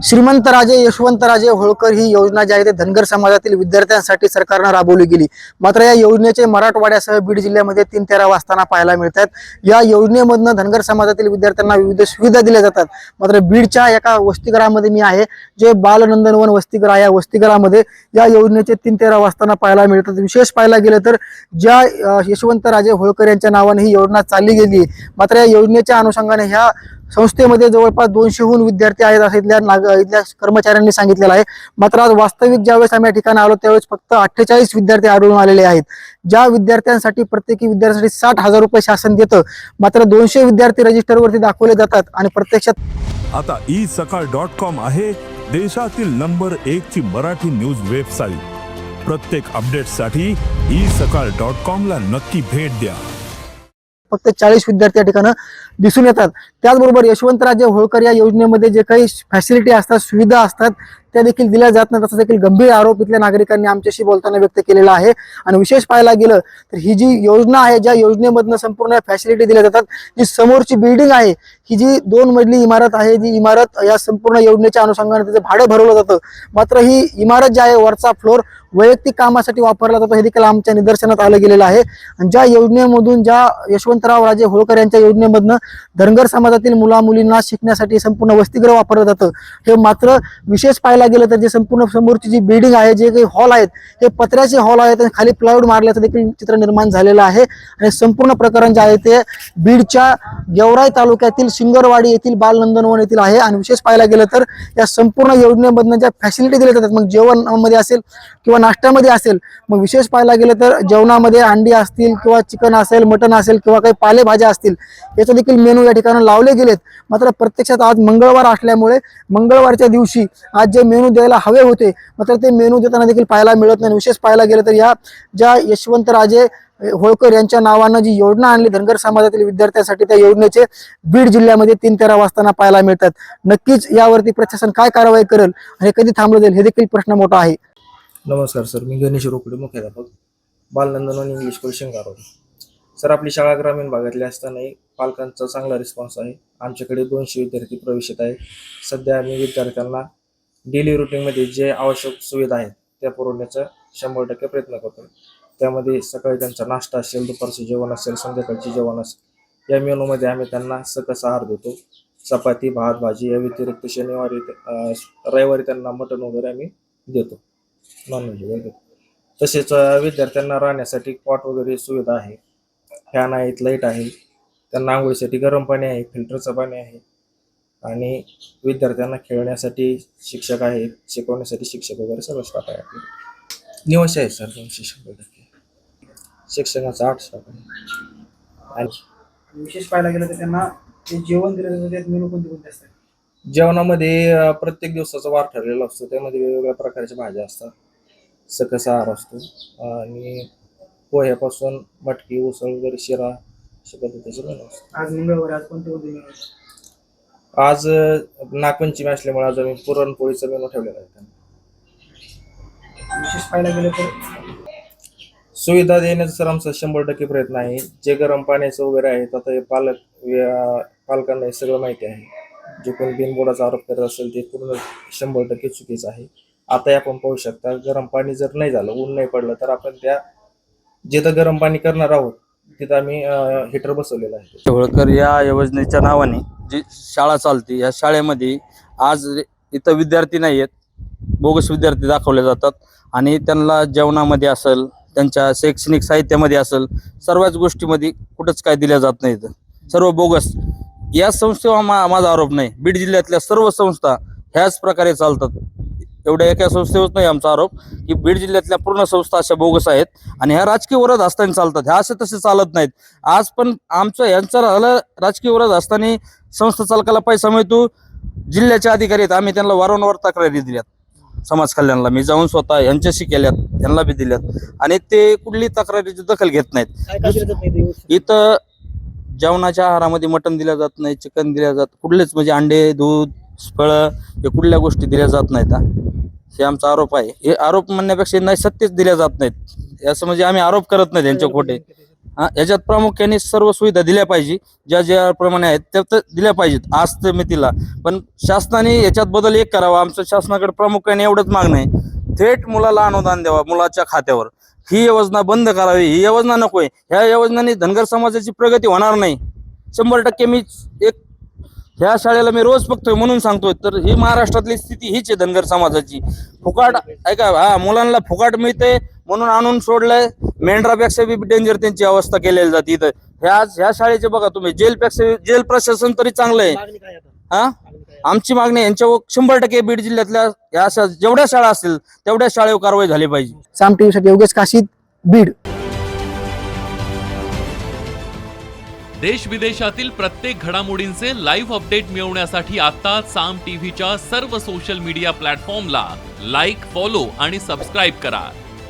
श्रीमंतराजे यशवंतराजे होळकर ही योजना जी आहे ते धनगर समाजातील विद्यार्थ्यांसाठी सरकारनं राबवली गेली. मात्र या योजनेचे मराठवाड्यासह बीड जिल्ह्यामध्ये तीन तेरा वाजताना पाहायला मिळतात. या योजनेमधनं धनगर समाजातील विद्यार्थ्यांना विविध सुविधा दिल्या जातात. मात्र बीडच्या एका वसतिगृहामध्ये मी आहे जे बालनंदनवन वसतिगृह या वसतिगृहामध्ये या योजनेचे तीन तेरा वाजताना पाहायला मिळतात. विशेष पाहायला गेलं तर ज्या यशवंतराजे होळकर यांच्या नावाने ही योजना चालली गेली मात्र या योजनेच्या अनुषंगाने ह्या संस्थेमध्ये जवळपास दोनशेहून विद्यार्थी आहेत असं इथल्या नाग इथल्या कर्मचाऱ्यांनी सांगितलेलं आहे. मात्र आज वास्तविक ज्यावेळेस आम्ही या ठिकाणी आलो त्यावेळेस फक्त अठ्ठेचाळीस विद्यार्थी आढळून आलेले आहेत. ज्या विद्यार्थ्यांसाठी प्रत्येकी विद्यार्थ्यांसाठी साठ हजार रुपये शासन देतं मात्र दोनशे विद्यार्थी रजिस्टरवरती दाखवले जातात आणि प्रत्यक्षात आता ई सकाळ डॉट कॉम आहे देशातील नंबर एक ची मराठी न्यूज वेबसाईट प्रत्येक अपडेटसाठी ई सकाळ डॉट कॉम ला नक्की भेट द्या. फक्त चाळीस विद्यार्थी या ठिकाणं दिसून येतात. त्याचबरोबर यशवंतराजे होळकर या योजनेमध्ये जे काही फॅसिलिटी असतात सुविधा असतात त्या देखील दिल्या जात नाही तसा देखील गंभीर आरोप इथल्या नागरिकांनी आमच्याशी बोलताना व्यक्त केलेला आहे. आणि विशेष पाहायला गेलं तर ही जी योजना आहे ज्या योजनेमधनं संपूर्ण फॅसिलिटी दिल्या जातात जी समोरची बिल्डिंग आहे ही जी दोन मजली इमारत आहे जी इमारत या संपूर्ण योजनेच्या अनुषंगाने त्याचं भाडं भरवलं जातं. मात्र ही इमारत जी आहे वरचा फ्लोर वैयक्तिक कामासाठी वापरला जातो हे देखील आमच्या निदर्शनात आलं गेलेलं आहे. आणि ज्या योजनेमधून ज्या यशवंतराव राजे होळकर यांच्या योजनेमधनं धनगर समाजातील मुला मुलींना शिकण्यासाठी संपूर्ण वसतिगृह वापरलं जातं हे मात्र विशेष पाहायला गेलं तर जे संपूर्ण समोरची जी बिल्डिंग आहे जे काही हॉल आहेत हे पत्र्याचे हॉल आहेत आणि खाली प्लायवूड मारल्याचं देखील चित्र निर्माण झालेलं आहे. आणि संपूर्ण प्रकरण जे आहे ते बीडच्या गेवराई तालुक्यातील सिंगरवाडी येथील बालनंदनवन येथील आहे. आणि विशेष पाहायला गेलं तर या संपूर्ण योजनेमधनं ज्या फॅसिलिटी दिल्या जातात मग जेवणामध्ये असेल किंवा नाश्त्यामध्ये असेल मग विशेष पाहायला गेलं तर जेवणामध्ये अंडी असतील किंवा चिकन असेल मटन असेल किंवा काही पालेभाज्या असतील याचे देखील मेनू या ठिकाणी लावले गेलेत. मात्र प्रत्यक्षात आज मंगळवार असल्यामुळे मंगळवारच्या दिवशी आज जे मेनू द्यायला हवे होते मात्र ते मेनू देताना देखील पाहायला मिळत नाही. विशेष पाहायला गेलं तर या ज्या यशवंतराजे होळकर यांच्या नावानं जी योजना आणली धनगर समाजातील विद्यार्थ्यांसाठी त्या योजनेचे बीड जिल्ह्यामध्ये तीन तेरा वाजताना पाहायला मिळतात. नक्कीच यावरती प्रशासन काय कारवाई करेल आणि कधी थांबलं जाईल हे देखील प्रश्न मोठा आहे. नमस्कार सर मी गणेश रोकडे मुख्याध्यापक. बालनंदन इंग्लिश स्कूल शिंगारोड सर आपली शाळा ग्रामीण भागातली असतानाही पालकांचा चांगला रिस्पॉन्स आहे. आमच्याकडे दोनशे विद्यार्थी प्रवेशित आहेत. सध्या आम्ही विद्यार्थ्यांना डेली रुटीनमध्ये जे आवश्यक सुविधा आहेत त्या पुरवण्याचा शंभर टक्के प्रयत्न करतो त्यामध्ये सकाळी त्यांचा नाश्ता असेल दुपारचं जेवण असेल संध्याकाळचे जेवण असेल. या मेनूमध्ये आम्ही त्यांना सकस आहार देतो. चपाती भात भाजी या व्यतिरिक्त शनिवारी रविवारी त्यांना मटण वगैरे आम्ही देतो. नॉनव्हेज वगैरे तसेच विद्यार्थ्यांना राहण्यासाठी पॉट वगैरे सुविधा आहे. फॅन आहेत लाइट आहे. त्यांना आंघोळीसाठी गरम पाणी आहे फिल्टरचं पाणी आहे. आणि विद्यार्थ्यांना खेळण्यासाठी शिक्षक आहेत शिकवण्यासाठी शिक्षक वगैरे सगळं स्टाफ आहे आपलं निवश आहे सर दोनशे शिक्षक वगैरे शिक्षणाचा आठ आणि विशेष पाहायला गेलं तर त्यांना जे जेवण दिलं जातं त्यात मेनू कोणते कोणते असतात? जेवणामध्ये प्रत्येक दिवसाचा वार ठरलेला असतो. त्यामध्ये वेगवेगळ्या प्रकारच्या भाज्या असतात. सकस आहार असतो. आणि पोह्यापासून मटकी उसळ वगैरे शिरा अशा पद्धतीचे मेनू असतो आज मंगळवार आज कोणते कोणते मेनू आज नागपंचमी असल्यामुळे आज आम्ही पुरणपोळीचा मेनू ठेवलेला आहे. विशेष पाहायला गेलं तर सुविधा देण्याचा सर आमचा शंभर टक्के प्रयत्न आहे. जे गरम पाण्याचं वगैरे आहे आता हे पालक पालकांना हे सगळं माहिती आहे. जे कोणी बिनबोडाचा आरोप करत असेल ते पूर्ण शंभर टक्के चुकीचं आहे. आता आपण पाहू शकता गरम पाणी जर नाही झालं ऊन नाही पडलं तर आपण त्या जिथं गरम पाणी करणार आहोत तिथं आम्ही हिटर बसवलेलं आहे. होळकर या योजनेच्या नावाने जी शाळा चालते या शाळेमध्ये आज इथं विद्यार्थी नाही आहेत बोगस विद्यार्थी दाखवले जातात आणि त्यांना जेवणामध्ये असेल त्यांच्या शैक्षणिक साहित्यामध्ये असेल सर्वच गोष्टीमध्ये कुठंच काय दिल्या जात नाही सर्व बोगस. या संस्थेवर मा- माझा आरोप नाही. बीड जिल्ह्यातल्या सर्व संस्था ह्याच प्रकारे चालतात. एवढ्या एका संस्थेवर नाही आमचा आरोप की बीड जिल्ह्यातल्या पूर्ण संस्था अशा बोगस आहेत आणि ह्या राजकीय वरद असताना चालतात. ह्या असे तसे चालत नाहीत. आज पण आमचं यांचा झालं राजकीय वरद असताना संस्था चालकाला पैसा मिळतो. जिल्ह्याचे अधिकारी आहेत. आम्ही त्यांना वारंवार तक्रारी दिल्यात. समाज कल्याणला मी जाऊन स्वतः यांच्याशी केल्यात त्यांना बी दिल्यात. आणि ते कुठली तक्रारीची दखल घेत नाहीत? इथं जेवणाच्या आहारामध्ये मटण दिलं जात नाही चिकन दिलं जात कुठलेच म्हणजे अंडे दूध फळं हे कुठल्या गोष्टी दिल्या जात नाहीत हा. आमचा आरोप आहे. हे आरोप म्हणण्यापेक्षा नाही सत्यच दिल्या जात नाहीत. असं म्हणजे आम्ही आरोप करत नाही त्यांच्या खोटे. हा याच्यात प्रामुख्याने सर्व सुविधा दिल्या पाहिजे. ज्या ज्या प्रमाणे आहेत त्या तर दिल्या पाहिजेत. आज तर मी तिला. पण शासनाने याच्यात बदल एक करावा. आमचं शासनाकडे प्रामुख्याने एवढंच मागणं आहे. थेट मुलाला अनुदान द्यावा मुलाच्या खात्यावर. ही योजना बंद करावी. ही योजना नकोय ह्या योजनाने धनगर समाजाची प्रगती होणार नाही. शंभर टक्के मी एक ह्या शाळेला मी रोज बघतोय म्हणून सांगतोय. तर ही महाराष्ट्रातली स्थिती हीच आहे धनगर समाजाची. फुकाट ऐका हा मुलांना फुकाट मिळते म्हणून आणून सोडलंय. मेंढरापेक्षा बी डेंजर त्यांची अवस्था केलेली जाते इथं. ह्या ह्या शाळेचे बघा तुम्ही जेलपेक्षा जेल प्रशासन तरी चांगलं आहे. हा? आमची मागणी आहे, यांच्यावर शंभर टक्के बीड जिल्ह्यातल्या या अशा जेवढ्या शाळा असतील तेवढ्या शाळेवर कारवाई झाली पाहिजे. साम टीव्ही साठी योगेश काशीद बीड. देश विदेशातील प्रत्येक घडामोडींचे लाईव्ह अपडेट मिळवण्यासाठी आता साम टीव्हीच्या सर्व सोशल मीडिया प्लॅटफॉर्मला लाईक फॉलो आणि सबस्क्राईब करा.